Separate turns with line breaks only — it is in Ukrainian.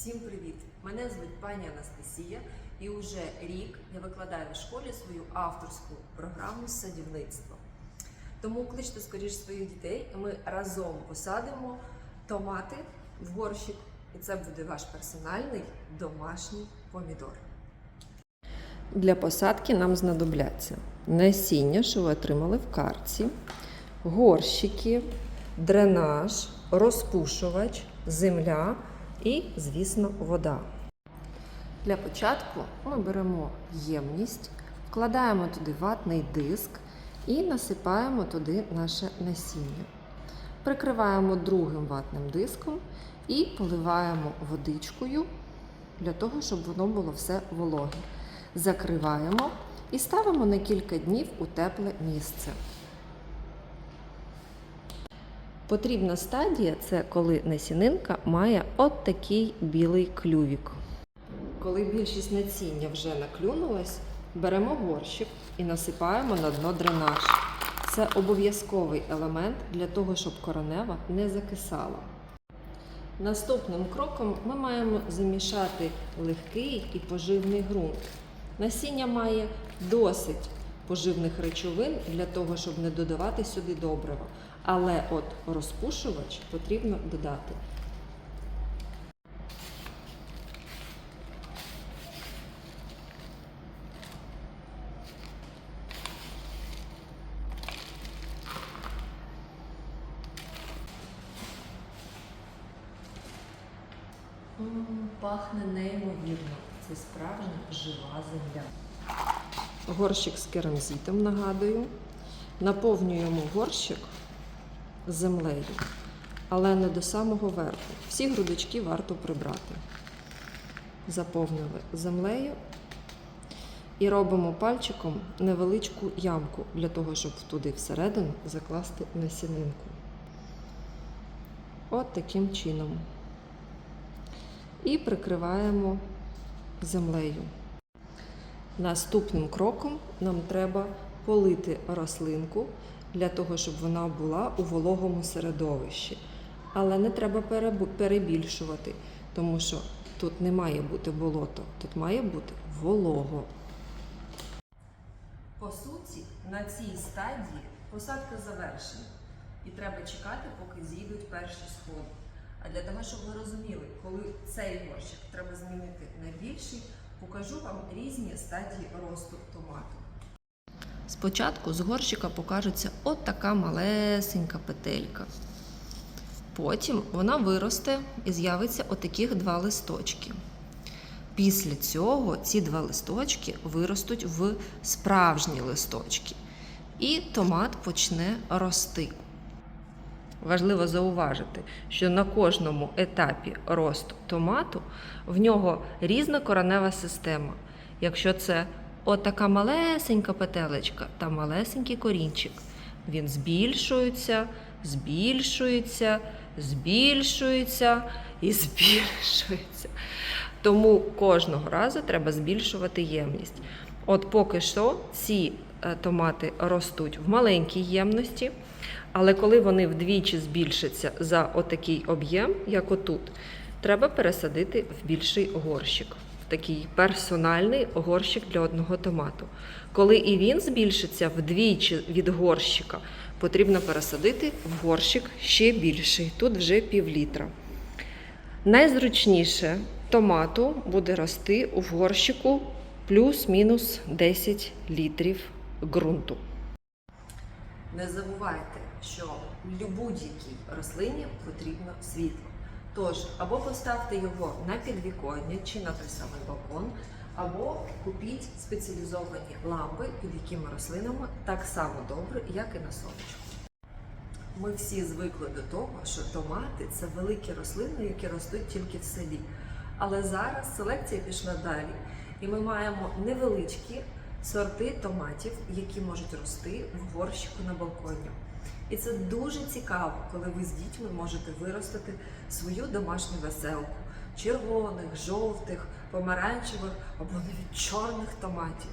Всім привіт! Мене звуть пані Анастасія, і уже рік я викладаю в школі свою авторську програму з садівництва. Тому кличте скоріш своїх дітей, і ми разом посадимо томати в горщик, і це буде ваш персональний домашній помідор. Для посадки нам знадобляться насіння, що ви отримали в карці, горщики, дренаж, розпушувач, земля і, звісно, вода. Для початку ми беремо ємність, вкладаємо туди ватний диск і насипаємо туди наше насіння. Прикриваємо другим ватним диском і поливаємо водичкою для того, щоб воно було все вологе. Закриваємо і ставимо на кілька днів у тепле місце. Потрібна стадія це коли насінинка має от такий білий клювік. Коли більшість насіння вже наклюнулась, беремо горщик і насипаємо на дно дренаж. Це обов'язковий елемент для того, щоб коронева не закисала. Наступним кроком ми маємо замішати легкий і поживний ґрунт. Насіння має досить поживних речовин для того, щоб не додавати сюди добрива. Але от розпушувач потрібно додати. Пахне неймовірно. Це справжня жива земля. Горщик з керамзитом, нагадую. Наповнюємо горщик землею, але не до самого верху. Всі грудочки варто прибрати. Заповнили землею і робимо пальчиком невеличку ямку для того, щоб туди всередину закласти насінинку. От таким чином. І прикриваємо землею. Наступним кроком нам треба полити рослинку для того, щоб вона була у вологому середовищі. Але не треба перебільшувати, тому що тут не має бути болото, тут має бути волого. По суті, на цій стадії посадка завершена. І треба чекати, поки зійдуть перші сходи. А для того, щоб ви розуміли, коли цей горщик треба змінити на більший, покажу вам різні стадії росту томату. Спочатку з горщика покажеться от така малесенька петелька. Потім вона виросте і з'явиться отаких два листочки. Після цього ці два листочки виростуть в справжні листочки, і томат почне рости. Важливо зауважити, що на кожному етапі росту томату в нього різна коронева система. Якщо це отака малесенька петелечка та малесенький корінчик, він збільшується, збільшується, збільшується і збільшується. Тому кожного разу треба збільшувати ємність. От поки що ці е, томати ростуть в маленькій ємності, але коли вони вдвічі збільшаться за отакий об'єм, як отут, треба пересадити в більший горщик, в такий персональний горщик для одного томату. Коли і він збільшиться вдвічі від горщика, потрібно пересадити в горщик ще більший, тут вже пів літра. Найзручніше томату буде рости у горщику плюс-мінус 10 літрів ґрунту. Не забувайте, що будь-якій рослині потрібно світло. Тож, або поставте його на підвіконня чи на той самий балкон, або купіть спеціалізовані лампи, під якими рослинами так само добре, як і на сонечку. Ми всі звикли до того, що томати це великі рослини, які ростуть тільки в селі. Але зараз селекція пішла далі, і ми маємо невеличкі сорти томатів, які можуть рости в горщику на балконі. І це дуже цікаво, коли ви з дітьми можете виростити свою домашню веселку червоних, жовтих, помаранчевих або навіть чорних томатів.